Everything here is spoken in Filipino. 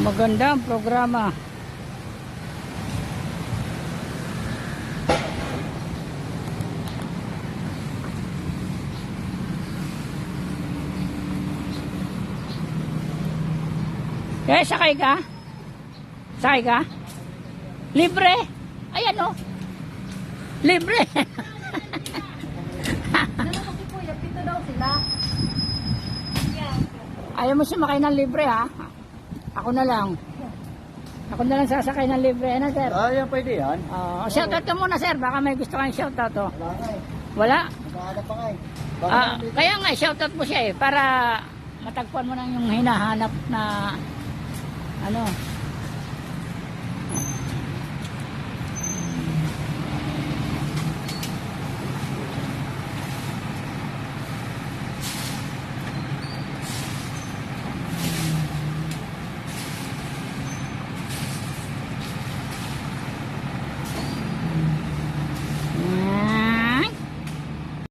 Maganda ang programa. Eh, sakay ka? Sakay ka? Libre? Ayan o. Libre. Daw sila. Ayaw mo sumakay ng libre ha? Ako na lang. Ako na lang sasakay ng libre. Ano, sir? Ah, yan pwede yan. Uh, shoutout ka muna, sir. Baka may gusto kang shoutout. Oh. Wala nga eh. Wala? Pa nga eh. Baka Ah, nandito. kaya nga, shoutout mo siya eh. Para matagpuan mo na yung hinahanap na ano,